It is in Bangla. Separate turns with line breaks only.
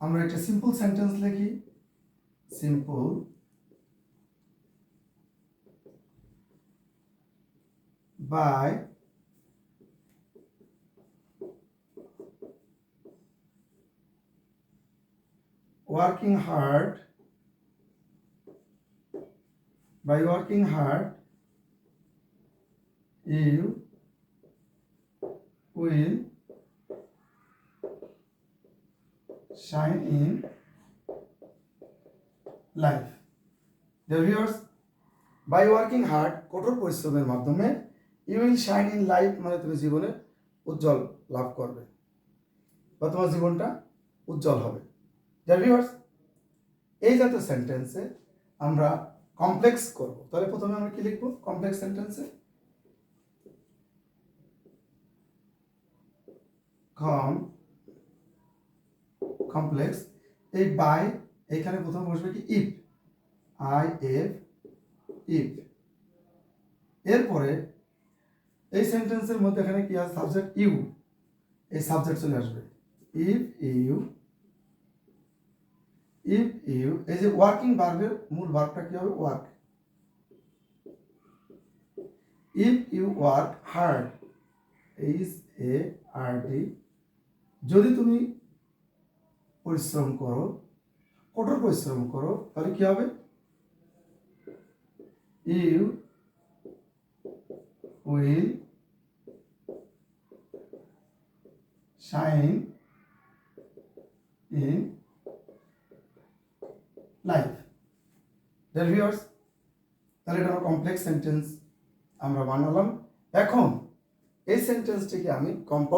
আমরা একটা সিম্পল সেন্টেন্স লিখি simple by working hard by working hard you will shine in life. The viewers, by working hard, কঠোর পরিশ্রমের মাধ্যমে you will shine in life মানে তুমি জীবনে উজ্জ্বল লাভ করবে বা তোমার জীবনটা উজ্জ্বল হবে। যার ভিউয়ার্স এই জাতীয় সেন্টেন্সে আমরা কমপ্লেক্স করব। তাহলে প্রথমে আমরা কি লিখব? কমপ্লেক্স সেন্টেন্সে কম কমপ্লেক্স এই বাই এখানে প্রথমে বসবে কি? ইফ আই এফ ইফ এরপরে এই সেন্টেন্সের মধ্যে এখানে কি আছে? সাবজেক্ট ইউ এই সাবজেক্ট চলে আসবে। ইফ ইউ ইফ ইউ এই যে ওয়ার্কিং ভার্বের মূল ভার্বটা কি হবে? Work if you work hard H A R D যদি তুমি পরিশ্রম করো, কঠোর পরিশ্রম করো, তাহলে কি হবে? You will shine in life dear viewers তাহলে এটা কমপ্লেক্স সেন্টেন্স আমরা বানালাম। এখন এই সেন্টেন্সটিকে আমি কম্পাউন্ড